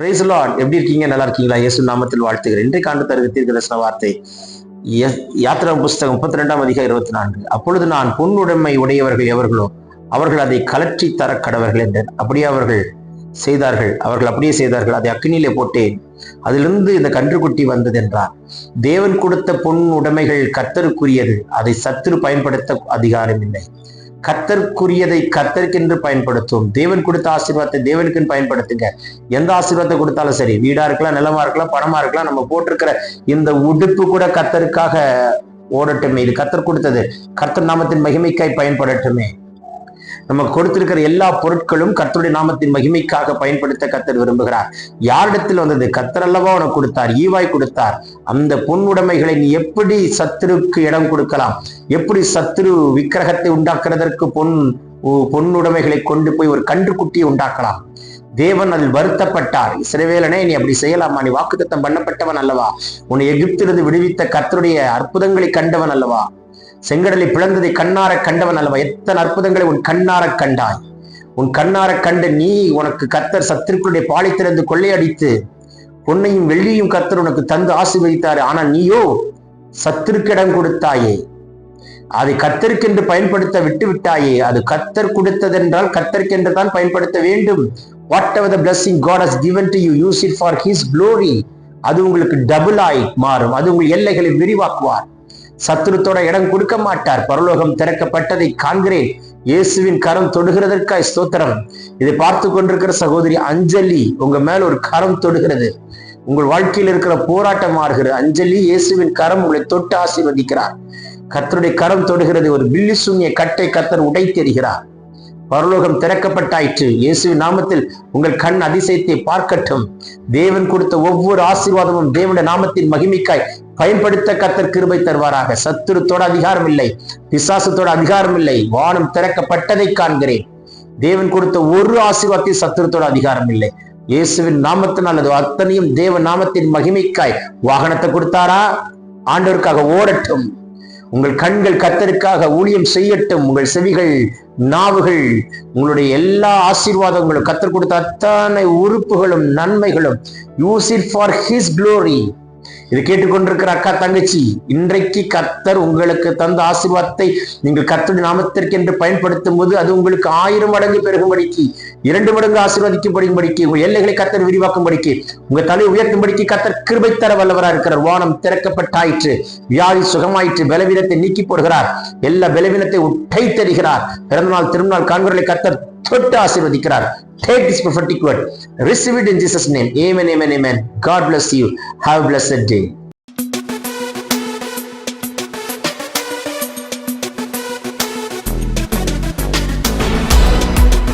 Price Lord எப்படி இருக்கீங்க? நல்லா இருக்கீங்களா? இயேசு நாமத்தில் வாழ்த்துகிறேன். இன்றைக்கு ஆண்டு தருக தீர்க்கதர்சன வார்த்தை யாத்திரா புஸ்தகம் முப்பத்தி ரெண்டாம் அதிகம் இருபத்தி நான்கு அப்பொழுது நான் பொன்னுடைமை உடையவர்கள் எவர்களோ அவர்கள் அதை கலற்றி தர கடவர்கள் என்றேன் அப்படியே அவர்கள் செய்தார்கள். அவர்கள் அப்படியே செய்தார்கள். அதை அக்கினியிலே போட்டேன். அதிலிருந்து இந்த கன்றுக்குட்டி வந்தது என்றார். தேவன் கொடுத்த பொன் உடைமைகள் கத்தருக்குரியது அதை சத்துரு பயன்படுத்த அதிகாரம் இல்லை. கத்தற்குரியதை கத்தற்கென்று பயன்படுத்தும். தேவன் கொடுத்த ஆசீர்வாதத்தை தேவனுக்குன்னு பயன்படுத்துங்க. எந்த ஆசீர்வாதத்தை கொடுத்தாலும் சரி வீடா இருக்கலாம் நிலமா இருக்கலாம் பணமா இருக்கலாம் நம்ம போட்டிருக்கிற இந்த உடுப்பு கூட கத்தருக்காக ஓடட்டுமே. இது கத்தர் கொடுத்தது. கர்த்தர் நாமத்தின் மகிமைக்காய் பயன்படட்டுமே. நம்ம கொடுத்திருக்கிற எல்லா பொருட்களும் கத்தருடைய நாமத்தின் மகிமைக்காக பயன்படுத்த கத்தர் விரும்புகிறார். யாரிடத்தில் வந்தது? கத்தர் அல்லவா உனக்கு கொடுத்தார்? ஈவாய் கொடுத்தார். அந்த பொன் உடைமைகளை நீ எப்படி சத்துருக்கு இடம் கொடுக்கலாம்? எப்படி சத்துரு விக்கிரகத்தை உண்டாக்குறதற்கு பொன் உ- பொன்னுடைமைகளை கொண்டு போய் ஒரு கன்றுக்குட்டியை உண்டாக்கலாம்? தேவன் அதில் வருத்தப்பட்டார். இஸ்ரவேலனே நீ அப்படி செய்யலாமா? நீ வாக்குத்தத்தம் பண்ணப்பட்டவன் அல்லவா? உன்னை எகிப்திலிருந்து விடுவித்த கத்தருடைய அற்புதங்களை கண்டவன் அல்லவா? செங்கடலை பிளந்ததை கண்ணார கண்டவன் அல்லவா? எத்தனை அற்புதங்களை உன் கண்ணார கண்டாய். உன் கண்ணார கண்டு நீ உனக்கு கத்தர் சத்துருக்களுடைய பாலை திறந்து கொள்ளையடித்து பொன்னையும் வெள்ளியும் கத்தர் உனக்கு தந்து ஆசீர்வதித்தாரு. ஆனால் நீயோ சத்திருக்கிடம் கொடுத்தாயே. அதை கத்தருக்கென்று பயன்படுத்த விட்டு விட்டாயே. அது கத்தர் கொடுத்ததென்றால் கத்தருக்கென்று தான் பயன்படுத்த வேண்டும். Whatever the blessing God has given to you use it for his glory அது உங்களுக்கு டபுள் ஆய் மாறும். அது உங்கள் எல்லைகளை விரிவாக்குவார். சத்துருத்தோட இடம் கொடுக்க மாட்டார். பரலோகம் திறக்கப்பட்டதை காண்கிறேன். இயேசுவின் கரம் தொடுகிறதற்காய் ஸ்தோத்திரம். இதை பார்த்து கொண்டிருக்கிற சகோதரி அஞ்சலி உங்க மேல ஒரு கரம் தொடுகிறது. உங்கள் வாழ்க்கையில் இருக்கிற போராட்டம் மாறுகிறது அஞ்சலி இயேசுவின் கரம் உங்களை தொட்டு ஆசீர்வதிக்கிறார். கத்தருடைய கரம் தொடுகிறது. ஒரு பில்லி சூன்ய கட்டை கத்தர் உடைத்தெறிகிறார் பரலோகம் திறக்கப்பட்டாயிற்று. இயேசுவின் நாமத்தில் உங்கள் கண் அதிசயத்தை பார்க்கட்டும். தேவன் கொடுத்த ஒவ்வொரு ஆசீர்வாதமும் தேவனுடைய நாமத்தின் மகிமைக்காய் பயன்படுத்த கத்தர் கிருபை தருவாராக. சத்துருத்தோட அதிகாரம் இல்லை பிசாசத்தோட அதிகாரம் இல்லை வானம் திறக்கப்பட்டதை காண்கிறேன். தேவன் கொடுத்த ஒரு ஆசீர்வாதத்தை சத்துருத்தோட அதிகாரம் இல்லை இயேசுவின் நாமத்தினால் அது அத்தனையும் தேவ நாமத்தின் மகிமைக்காய். வாகனத்தை கொடுத்தாரா? ஆண்டவருக்காக ஓடட்டும். உங்கள் கண்கள் கத்தருக்காக ஊழியம் செய்யட்டும். உங்கள் செவிகள் நாவுகள் உங்களுடைய எல்லா ஆசீர்வாதங்களும் கத்தர் கொடுத்த அத்தனை உறுப்புகளும் நன்மைகளும். Use it for his glory. இது கேட்டுக்கொண்டிருக்கிற அக்கா தங்கச்சி இன்றைக்கு கத்தர் உங்களுக்கு தந்த ஆசீர்வாதத்தை நீங்கள் கர்த்தருடைய நாமத்திற்கென்று பயன்படுத்தும் போது அது உங்களுக்கு ஆயிரம் மடங்கு பெருகும்படிக்கு இரண்டு மடங்கு ஆசீர்வதிக்கும்படிக்கு உங்கள் எல்லைகளை கத்தர் விரிவாக்கும்படிக்கு உங்க தலை உயர்த்தும்படிக்கு கத்தர் கிருபை தர வல்லவராக இருக்கிறார் வானம் திறக்கப்பட்டாயிற்று வியாதி சுகமாயிற்று பலவீனத்தை நீக்கி போடுகிறார் எல்லா பலவீனத்தை உட்டை தருகிறார் பிறந்தநாள் திருநாள் காண்பர்களை கத்தர் தொட்டு ஆசீர்வதிக்கிறார் Take this prophetic word. Receive it in Jesus' name. Amen, amen, amen. God bless you. Have a blessed day.